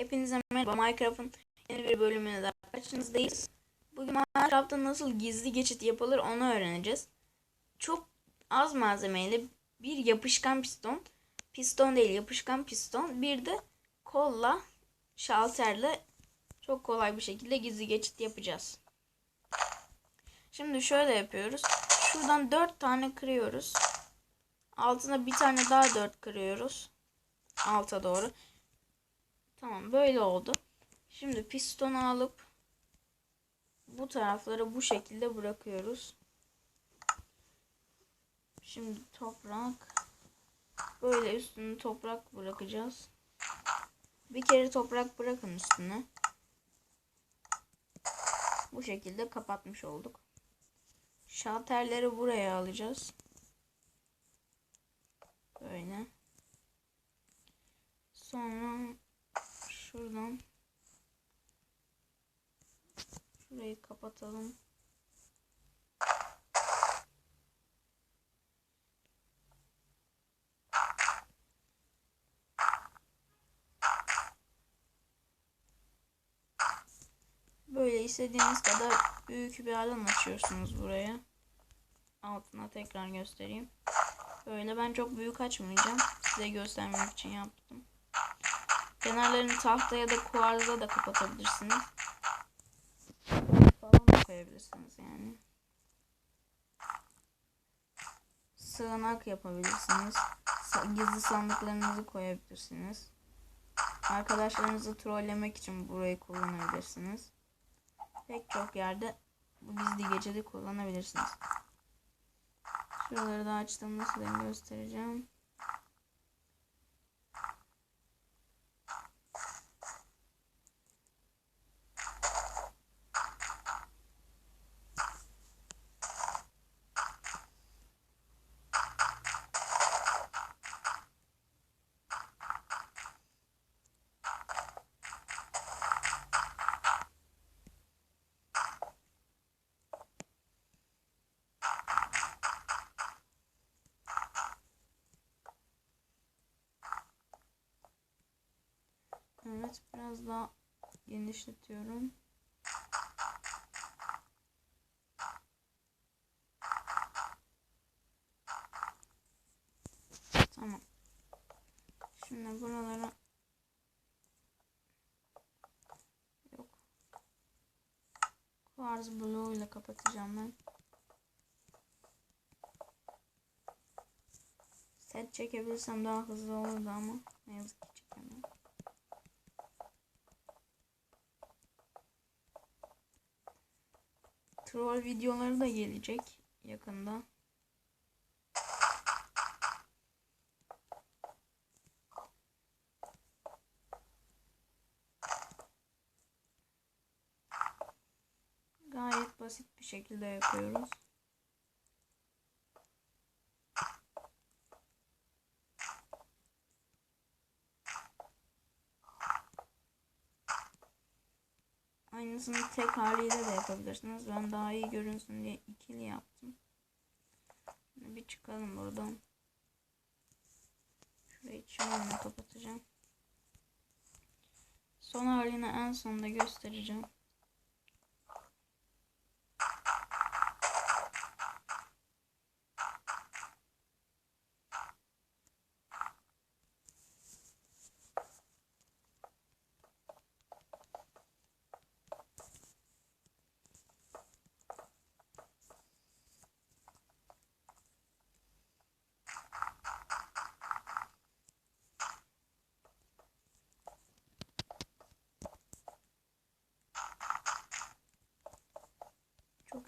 Hepinize merhaba. Minecraft'ın yeni bir bölümüne daha karşınızdayız. Bugün Minecraft'ta nasıl gizli geçit yapılır onu öğreneceğiz. Çok az malzemeyle bir yapışkan piston, piston değil yapışkan piston, bir de kolla, şalterle çok kolay bir şekilde gizli geçit yapacağız. Şimdi şöyle yapıyoruz. Şuradan 4 tane kırıyoruz. Altına bir tane daha 4 kırıyoruz. Alta doğru. Tamam böyle oldu. Şimdi pistonu alıp bu tarafları bu şekilde bırakıyoruz. Şimdi toprak böyle üstünü toprak bırakacağız. Bir kere toprak bırakın üstüne. Bu şekilde kapatmış olduk. Şalterleri buraya alacağız. Böyle. Sonra şuradan şurayı kapatalım. Böyle istediğiniz kadar büyük bir alan açıyorsunuz buraya. Altına tekrar göstereyim. Böyle ben çok büyük açmayacağım. Size göstermek için yaptım. Kenarlarını tahta ya da kuarza da kapatabilirsiniz. Falan da koyabilirsiniz yani. Sığınak yapabilirsiniz. Gizli sandıklarınızı koyabilirsiniz. Arkadaşlarınızı trollemek için burayı kullanabilirsiniz. Pek çok yerde bu gizli geçidi kullanabilirsiniz. Şuraları da açtığımda size göstereceğim. Evet biraz daha genişletiyorum. Tamam. Şimdi buralara yok. Quartz bloğu ile kapatacağım ben. Set çekebilirsem daha hızlı olurdu ama ne yazık ki çekemiyorum. Troll videoları da gelecek yakında. Gayet basit bir şekilde yapıyoruz. Aynısını tek haliyle de yapabilirsiniz. Ben daha iyi görünsün diye ikili yaptım. Bir çıkalım buradan. Şurayı çimenle kapatacağım. Son halini en sonda göstereceğim.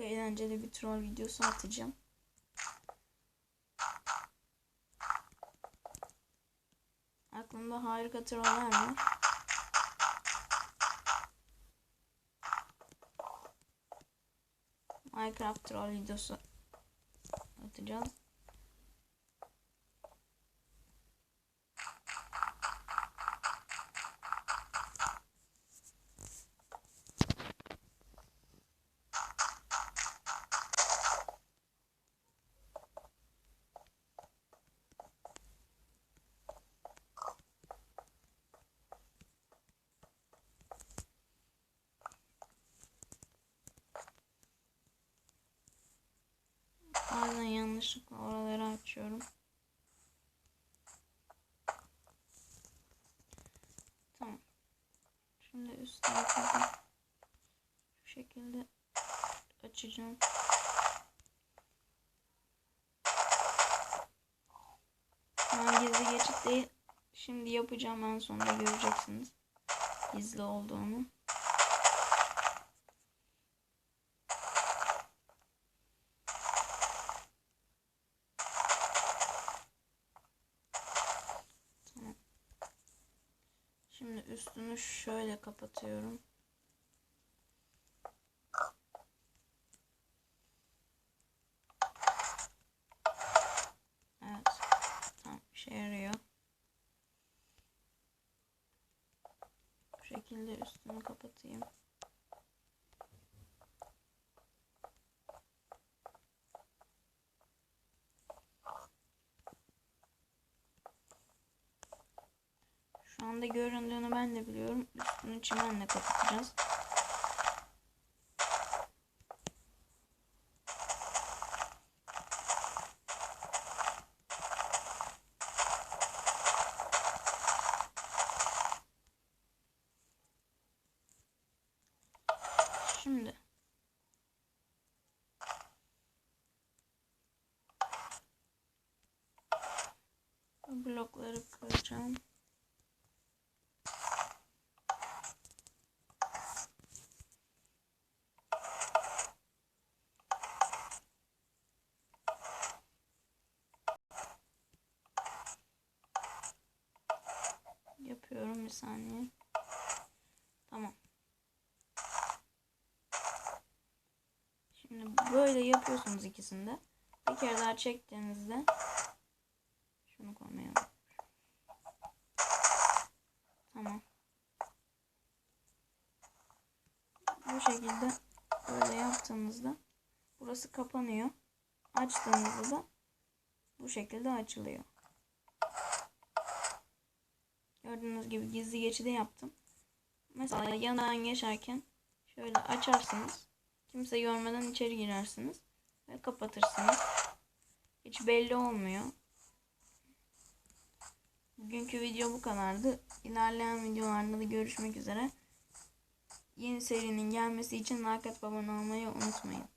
Eğlenceli bir troll videosu atacağım. Aklımda harika troller var. Minecraft troll videosu atacağız. yanlışlıkla oraları açıyorum. Tamam. Şimdi üst tarafı şu şekilde açacağım. Ben gizli geçit değil. Şimdi yapacağım en sonunda göreceksiniz. Gizli olduğunu. Şimdi üstünü şöyle kapatıyorum. Evet. Tamam işe yarıyor. Bu şekilde üstünü kapatayım. Anda göründüğünü ben de biliyorum. Üstünü çimenle kapatacağız. Şimdi blokları kıracağım. Yapıyorum bir saniye. Tamam. Şimdi böyle yapıyorsunuz ikisinde. Bir kere daha çektiğinizde şunu unutmuşum. Tamam. Bu şekilde böyle yaptığınızda burası kapanıyor. Açtığınızda da bu şekilde açılıyor. Gördüğünüz gibi gizli geçidi yaptım. Mesela yanından geçerken şöyle açarsınız. Kimse görmeden içeri girersiniz. Ve kapatırsınız. Hiç belli olmuyor. Bugünkü video bu kadardı. İlerleyen videolarda da görüşmek üzere. Yeni serinin gelmesi için like abone olmayı unutmayın.